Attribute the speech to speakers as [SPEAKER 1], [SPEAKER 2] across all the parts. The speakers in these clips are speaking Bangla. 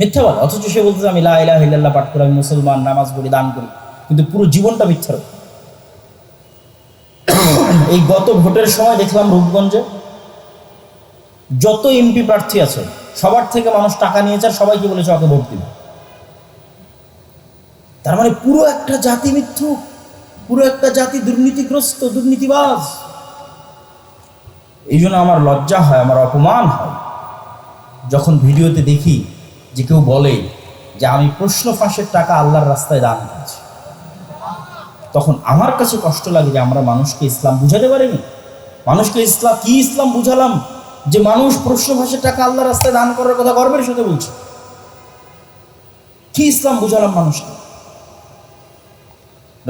[SPEAKER 1] মিথ্যা বলে। অথচ সে বলতেছে আমি লাহ ইল্লাল্লাহ পাঠ করি, আমি মুসলমান, নামাজ পড়ি, দান করি। কিন্তু পুরো জীবনটা উপর। এই গত ভোটের সময় দেখলাম রূপগঞ্জে যত এমপি প্রার্থী আছে, সবার থেকে মানুষ টাকা নিয়েছে আর সবাইকে বলেছে, ওকে ভোট দিবে। তার মানে পুরো একটা জাতি মিথ্যু পুরো একটা জাতি দুর্নীতিগ্রস্ত, দুর্নীতিবাজ। এই জন্য আমার লজ্জা হয়, আমার অপমান হয়। যখন ভিডিওতে দেখি যে কেউ বলে যে আমি প্রশ্ন ফাঁসের টাকা আল্লাহর রাস্তায় দান করেছি। তখন আমার কাছে কষ্ট লাগে যে আমরা মানুষকে ইসলাম বুঝাতে পারিনি। মানুষকে ইসলাম, কি ইসলাম বুঝালাম? যে মানুষ প্রশ্ন ফাঁসের টাকা আল্লাহর রাস্তায় দান করার কথা গর্বের সাথে বলছে। কি ইসলাম বুঝালাম মানুষকে?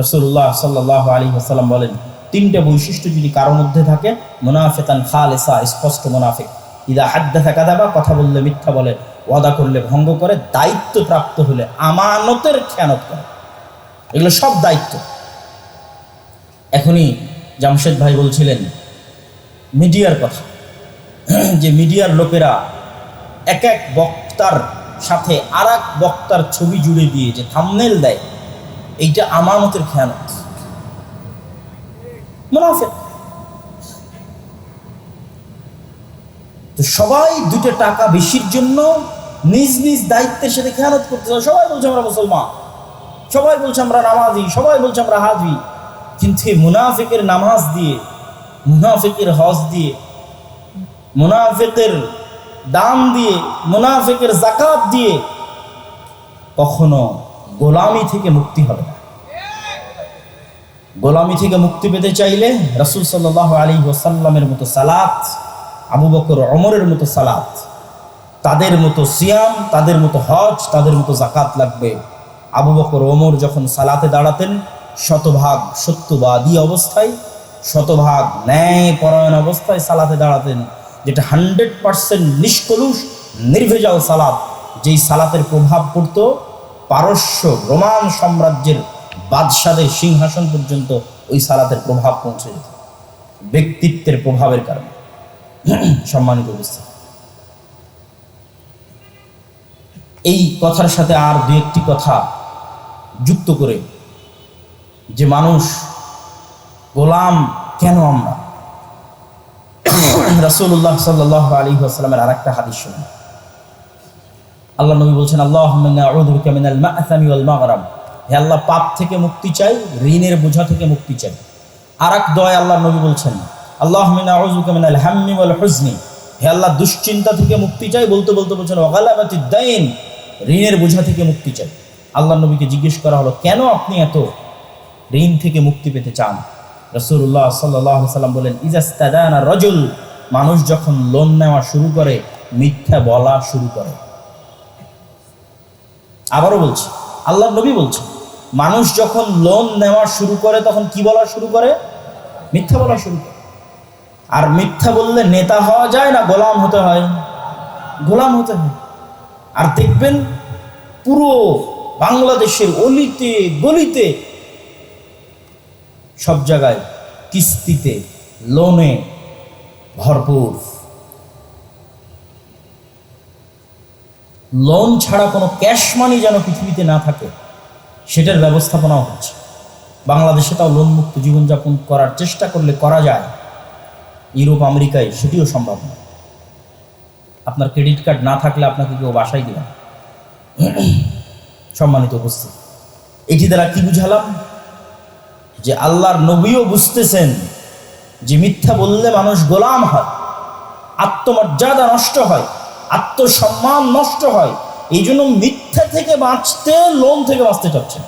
[SPEAKER 1] রসুল্লাহ সাল্লাহ আলী আসাল্লাম বলেন, তিনটে বৈশিষ্ট্য যদি কারোর মধ্যে থাকে মোনাফেতান খালেসা, স্পষ্ট মোনাফেক। ইদা হাদ্দা থাকা দাবা কথা বললে মিথ্যা বলে। ওয়াদা করলে ভঙ্গ করে দায়িত্ব প্রাপ্ত হলে আমানতের খেয়ানত করে। এগুলো সব দায়িত্ব। এখনই জামশেদ ভাই বলছিলেন, মিডিয়ার কথা। যে মিডিয়ার লোকেরা এক এক বক্তার সাথে আর এক বক্তার ছবি জুড়ে দিয়ে যে থামনেল দেয়, এইটা আমানতের খেয়ানত। তো সবাই দুটো টাকা বেশির জন্য নিজ নিজ দায়িত্বের সাথে খেয়ালত করতে সবাই বলছে আমরা মুসলমান। সবাই বলছে আমরা নামাজি, সবাই বলছে আমরা হাজি। কিন্তু মুনাফিকের নামাজ দিয়ে, মুনাফিকের হজ দিয়ে, মুনাফিকের দান দিয়ে, মুনাফিকের জাকাত দিয়ে কখনো গোলামি থেকে মুক্তি হবে না। গোলামি থেকে মুক্তি পেতে চাইলে রাসুল সাল্লাহ আলী ওসাল্লামের মতো সালাত, আবু বকর অমরের মতো সালাত তাদের মতো সিয়াম, তাদের মতো হজ, তাদের মতো জাকাত লাগবে। আবু বকর ওমর যখন সালাতে দাঁড়াতেন, শতভাগ সত্যবাদী অবস্থায়, শতভাগ ন্যায় পরায়ণ অবস্থায় সালাতে দাঁড়াতেন, যেটা হান্ড্রেড পার্সেন্ট নিষ্কলুষ, নির্ভেজাল সালাত, যেই সালাতের প্রভাব পড়তো পারস্য রোমান সাম্রাজ্যের বাদশাদের সিংহাসন পর্যন্ত ওই সালাতের প্রভাব পৌঁছে যেত। ব্যক্তিত্বের প্রভাবের কারণে। সম্মানিত অবস্থা এই কথার সাথে আর দু একটি কথা যুক্ত করে যে মানুষ গোলাম কেন আমরা? রাসূলুল্লাহ সাল্লাহ আলী আসসালামের আর একটা হাদিস শুনুন। আল্লাহ নবী বলছেন আল্লাহ হে আল্লাহ, পাপ থেকে মুক্তি চাই, ঋণের বোঝা থেকে মুক্তি চাই। আর এক দয় আল্লাহ নবী বলছেন আল্লাহ মিনাল হে আল্লাহ, দুশ্চিন্তা থেকে মুক্তি চাই বলতে বলতে বলছেন ওয়াগালাবাতিদ দাইন। ঋণের বোঝা থেকে মুক্তি চাই। আল্লাহ নবীকে জিজ্ঞেস করা হলো, কেন আপনি এত ঋণ থেকে মুক্তি পেতে চান? রসুল্লাহ সাল্লাহ সাল্লাম বলেন ইজাস্তাদানা রজুল মানুষ যখন লোন নেওয়া শুরু করে, মিথ্যা বলা শুরু করে। আবারও বলছি আল্লাহ নবী বলছে মানুষ যখন লোন নেওয়া শুরু করে, তখন কি বলা শুরু করে? মিথ্যা বলা শুরু করে। আর মিথ্যা বললে নেতা হওয়া যায় না, গোলাম হতে হয়। গোলাম হতে হয়। আর দেখবেন পুরো বাংলাদেশের অলিতে, গলিতে, সব জায়গায় কিস্তিতে লোনে ভরপুর। লোন ছাড়া কোনো ক্যাশ মানি যেন পৃথিবীতে না থাকে, সেটার ব্যবস্থাপনাও হচ্ছে। বাংলাদেশে তাও লোন মুক্ত জীবনযাপন করার চেষ্টা করলে করা যায়। ইউরোপ, আমেরিকায় সেটিও সম্ভব নয়। আপনার ক্রেডিট কার্ড না থাকলে আপনাকে কেউ বাসায় দেবে সম্মানিত উপস্থিত, এটি দ্বারা কি বুঝালাম? যে আল্লাহর নবীও বুঝতেছেন যে মিথ্যা বললে মানুষ গোলাম হয়, আত্মমর্যাদা নষ্ট হয়, আত্মসম্মান নষ্ট হয়, এই জন্য মিথ্যা থেকে বাঁচতে লোন থেকে বাঁচতে চাচ্ছেন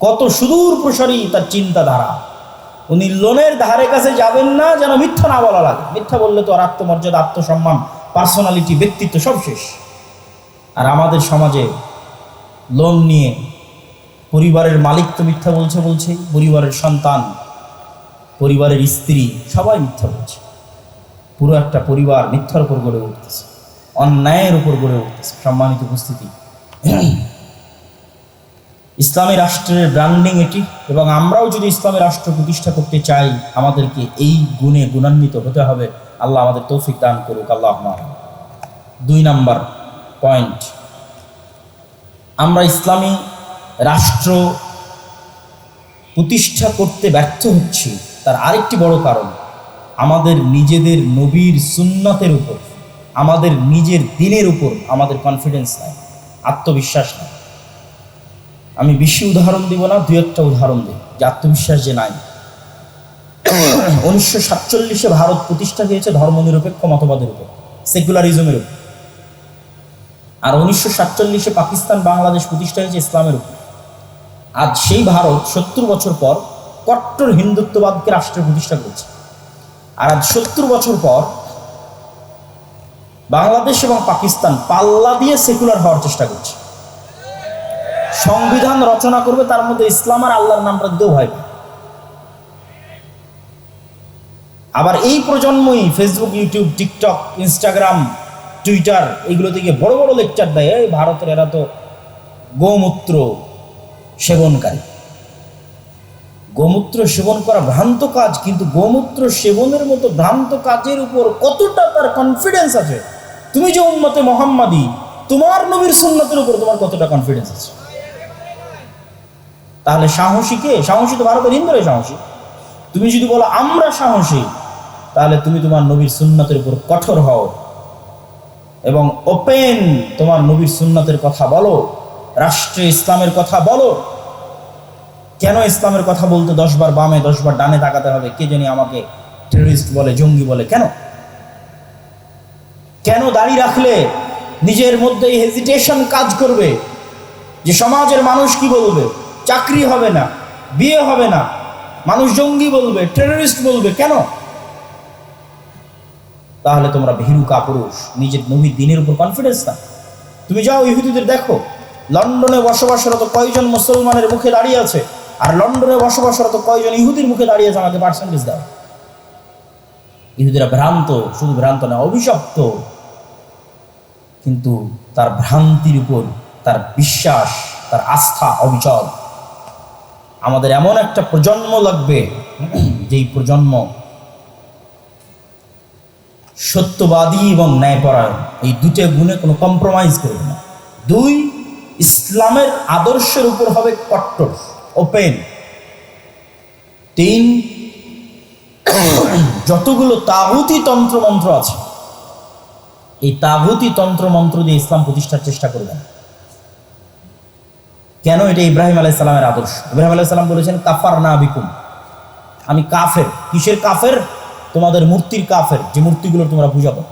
[SPEAKER 1] কত সুদূর প্রসারী তার চিন্তাধারা। উনি লোনের ধারে কাছে যাবেন না, যেন মিথ্যা না বলা লাগে। মিথ্যা বললে তো আর আত্মমর্যাদা, আত্মসম্মান পার্সোনালিটি ব্যক্তিত্ব সব শেষ। আর আমাদের সমাজে লোন নিয়ে পরিবারের মালিক তো মিথ্যা বলছে বলছে, পরিবারের সন্তান, পরিবারের স্ত্রী, সবাই মিথ্যা বলছে। পুরো একটা পরিবার মিথ্যার উপর গড়ে উঠতেছে, অন্যায়ের উপর গড়ে উঠতেছে। সম্মানিত উপস্থিতি। ইসলামী রাষ্ট্রের ব্র্যান্ডিং এটি এবং আমরাও যদি ইসলামী রাষ্ট্র প্রতিষ্ঠা করতে চাই, আমাদেরকে এই গুণে গুণান্বিত হতে হবে। আল্লাহ আমাদের তৌফিক দান করুক। আল্লাহ দুই নাম্বার পয়েন্ট আমরা ইসলামী রাষ্ট্র প্রতিষ্ঠা করতে ব্যর্থ হচ্ছি। তার আরেকটি বড় কারণ, আমাদের নিজেদের নবীর সুন্নতের উপর, আমাদের নিজের দিনের উপর আমাদের কনফিডেন্স নাই, আত্মবিশ্বাস নাই। আমি বেশি উদাহরণ দিব না দু একটা উদাহরণ দিই, যে আত্মবিশ্বাস যে নাই। উনিশশো সাতচল্লিশে ভারত প্রতিষ্ঠা হয়েছে ধর্মনিরপেক্ষ মতবাদের উপর, সেকুলারিজমের উপর। আর উনিশশো সাতচল্লিশে পাকিস্তান বাংলাদেশ প্রতিষ্ঠা হয়েছে ইসলামের উপর। আজ সেই ভারত সত্তর বছর পর কট্টর হিন্দুত্ববাদকে রাষ্ট্রের প্রতিষ্ঠা করেছে। আর আজ সত্তর বছর পর বাংলাদেশ এবং পাকিস্তান পাল্লা দিয়ে সেকুলার হওয়ার চেষ্টা করছে। সংবিধান রচনা করবে, তার মধ্যে ইসলাম আর আল্লাহর নামটা ভয় পায় আবার এই প্রজন্মই Facebook YouTube TikTok Instagram Twitter এইগুলো থেকে বড় বড় লেকচার দেয়। এই ভারতের এরা তো গোমূত্র সেবনকারী। গোমূত্র সেবন করা ভ্রান্ত কাজ, কিন্তু গোমূত্র সেবনের মতো ভ্রান্ত কাজের উপর কতটা তার কনফিডেন্স আছে? তুমি যে উন্মতে মোহাম্মদী, তোমার নবীর সুন্নতের উপর তোমার কতটা কনফিডেন্স আছে? তাহলে সাহসী কে? সাহসী তো ভারতের হিন্দুরাই সাহসী। তুমি যদি বলো, আমরা সাহসী তাহলে তুমি তোমার নবীর সুন্নতের উপর কঠোর হও। এবং ওপেন তোমার নবীর সুন্নতের কথা বলো, রাষ্ট্রে ইসলামের কথা বলো। কেন ইসলামের কথা বলতে দশবার বামে, দশবার ডানে তাকাতে হবে? কে জানি আমাকে টেররিস্ট বলে, জঙ্গি বলে, কেন? কেন দাঁড়িয়ে রাখলে নিজের মধ্যে হেজিটেশন কাজ করবে? যে সমাজের মানুষ কি বলবে? চাকরি হবে না, বিয়ে হবে না। মানুষ জঙ্গি বলবে টেররিস্ট বলবে, কেন? তাহলে তোমরা ভীরু কাপুরুষ, নিজের নবীর দিনের উপর কনফিডেন্স না তুমি যাও ইহুদিদের দেখো, লন্ডনে বসবাসরত কয়জন মুসলমানের মুখে দাঁড়িয়ে আছে, আর লন্ডনে বসবাসরত কয়জন ইহুদির মুখে দাঁড়িয়ে আছে, আমাকে পার্সেন্টেজ দাও। ইহুদিরা ভ্রান্ত, শুধু ভ্রান্ত না, অভিশপ্ত। কিন্তু তার ভ্রান্তির উপর তার বিশ্বাস, তার আস্থা, অবিচল। আমাদের এমন একটা প্রজন্ম লাগবে, যেই প্রজন্ম সত্যবাদী এবং ন্যায়পরায়ণ। এই দুটো গুণে কোনো কম্প্রোমাইজ করবে না। দুই, ইসলামের আদর্শের উপর হবে কট্টর ওপেন তিন, যতগুলো তাগুতি তন্ত্রমন্ত্র আছে, এই তাগুতি তন্ত্রমন্ত্র দিয়ে ইসলাম প্রতিষ্ঠার চেষ্টা করবে না কেন এটা ইব্রাহিম আলাইসালামের আদর্শ? ইব্রাহিম আলাইসালাম বলেছেন কাফার না বিকুম। আমি কাফের। কিসের কাফের? তোমাদের মূর্তির কাফের, যে মূর্তিগুলো তোমরা করো।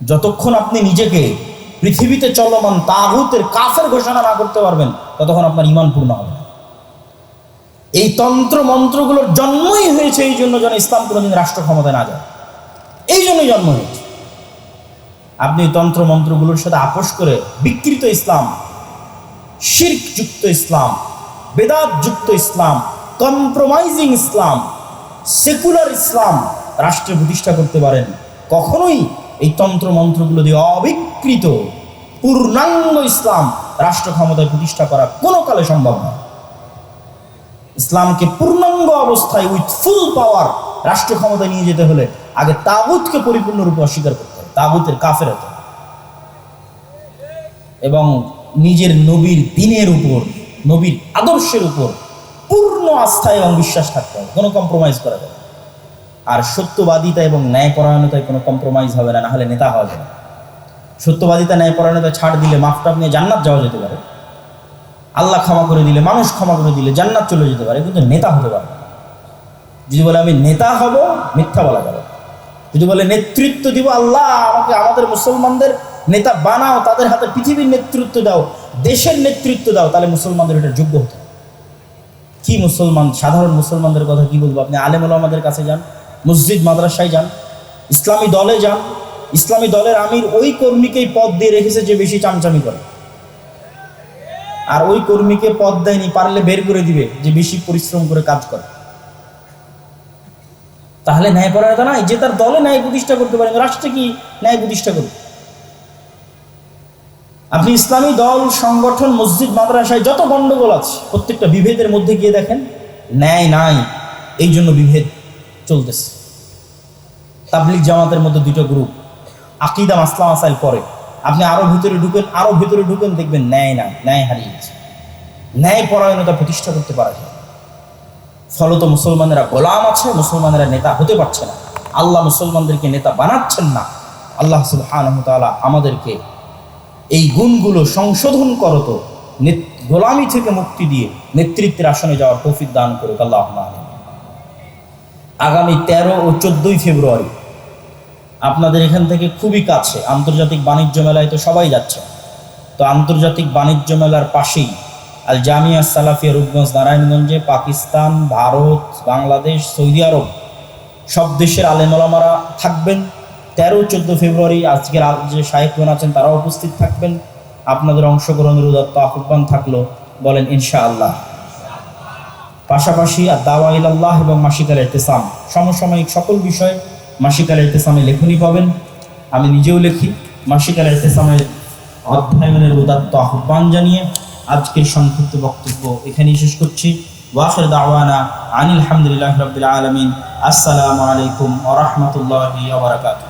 [SPEAKER 1] যতক্ষণ আপনি নিজেকে পৃথিবীতে চলমান তাগুতের কাফের ঘোষণা না করতে পারবেন, ততক্ষণ আপনার ইমান পূর্ণ হবে এই তন্ত্র মন্ত্রগুলোর জন্মই হয়েছে এই জন্য যেন ইসলাম কোনোদিন রাষ্ট্র ক্ষমতায় না যায়। এই জন্যই জন্ম হয়েছে। আপনি তন্ত্র মন্ত্রগুলোর সাথে আপোষ করে বিকৃত ইসলাম শির্ক যুক্ত ইসলাম বেদাত যুক্ত ইসলাম কম্প্রোমাইজিং ইসলাম সেকুলার ইসলাম রাষ্ট্রে প্রতিষ্ঠা করতে পারেন। কখনোই এই তন্ত্র মন্ত্রগুলো দিয়ে অবিকৃত, পূর্ণাঙ্গ ইসলাম রাষ্ট্র ক্ষমতায় প্রতিষ্ঠা করা কোনো কালে সম্ভব নয়। ইসলামকে পূর্ণাঙ্গ অবস্থায় উইথ ফুল পাওয়ার রাষ্ট্র ক্ষমতায় নিয়ে যেতে হলে আগে তাগুতকে পরিপূর্ণরূপে অস্বীকার করতে হবে, তাগুতের কাফের হতে এবং নিজের নবীর দিনের উপর, নবীর আদর্শের উপর পূর্ণ আস্থা এবং বিশ্বাস থাকতে হবে, কোনো কম্প্রোমাইজ করা যাবে আর সত্যবাদিতা এবং ন্যায়পরায়ণতায় কোনো কম্প্রোমাইজ হবে না, নাহলে নেতা হওয়া যাবে। সত্যবাদিতা, ন্যায়পরায়ণতা ছাড় দিলে মাফটা নিয়ে জান্নাত যাওয়া যেতে পারে। আল্লাহ ক্ষমা করে দিলে, মানুষ ক্ষমা করে দিলে জান্নাত চলে যেতে পারে, কিন্তু নেতা হতে পারে যদি বলে, আমি নেতা হব মিথ্যা বলা যাবে যদি বলে, নেতৃত্ব দিব আল্লাহ, আমাকে আমাদের মুসলমানদের নেতা বানাও, তাদের হাতে পৃথিবীর নেতৃত্ব দাও, দেশের নেতৃত্ব দাও, তাহলে মুসলমানদের এটা যোগ্য হতো কি মুসলমান, সাধারণ মুসলমানদের কথা কি বলব? আপনি আলেম আমাদের কাছে যান, মসজিদ মাদ্রাসায় যান, ইসলামী দলে যান, ইসলামী দলের আমির ওই কর্মীকেই পদ দিয়ে রেখেছে যে বেশি চামচামি করে। আর ওই কর্মীকে পদ দেয়নি, পারলে বের করে দিবে যে বেশি পরিশ্রম করে কাজ করে। তাহলে ন্যায় পরায়ণতা নাই, যে তার দলে ন্যায় প্রতিষ্ঠা করতে পারেন, রাষ্ট্রে কি ন্যায় প্রতিষ্ঠা করবে? আপনি ইসলামী দল, সংগঠন, মসজিদ, মাদ্রাসায় যত গন্ডগোল আছে, প্রত্যেকটা বিভেদের মধ্যে গিয়ে দেখেন, ন্যায় নাই, এই জন্য বিভেদ চলতেছে। তাবলিক জামাতের মধ্যে দুটো গ্রুপ আকিদা মাসলা আসাইল পরে। আপনি আরও ভিতরে ঢুকেন, আরও ভিতরে ঢুকেন, দেখবেন ন্যায় না ন্যায় হারিয়ে গেছে। ন্যায় পরায়ণতা প্রতিষ্ঠা করতে পারা যায় ফলত মুসলমানেরা গোলাম আছে, মুসলমানেরা নেতা হতে পারছে না। আল্লাহ মুসলমানদেরকে নেতা বানাচ্ছেন না। আল্লাহ তাআলা আমাদেরকে এই গুণগুলো সংশোধন করতো নেত- গোলামি থেকে মুক্তি দিয়ে নেতৃত্বের আসনে যাওয়ার তৌফিক দান করুক আল্লাহ। আগামী তেরো ও চোদ্দই ফেব্রুয়ারি আপনাদের এখান থেকে খুবই কাছে আন্তর্জাতিক বাণিজ্য মেলায় তো সবাই যাচ্ছে। তো আন্তর্জাতিক বাণিজ্য মেলার পাশেই আল জামিয়া সালাফিয়া রূপগঞ্জ নারায়ণগঞ্জে পাকিস্তান, ভারত, বাংলাদেশ, সৌদি আরব সব দেশের আলেমলামারা থাকবেন। তেরো, চোদ্দ ফেব্রুয়ারি আজকের যে সাহেবগণ আছেন, তারাও উপস্থিত থাকবেন। আপনাদের অংশগ্রহণের উদাত্ত আহ্বান থাকল, বলেন ইনশাআল্লাহ। পাশাপাশি আর দাওয়া ইলাল্লাহ এবং মাসিকাল ইরতেসাম সমসাময়িক সকল বিষয়ে মাসিকাল ইরতেসামে লেখনী পাবেন। আমি নিজেও লিখি, মাসিকাল ইরতেসামের অধ্যয়নের উদাত্ত আহ্বান জানিয়ে আজকের সংক্ষিপ্ত বক্তব্য এখানেই শেষ করছি। ওয়াফের দাওয়ানা আনিল হামদুলিল্লাহ রবিল আলমিন। আসসালামু আলাইকুম ওরহমতুল্লাহি ওবরাকাতুহ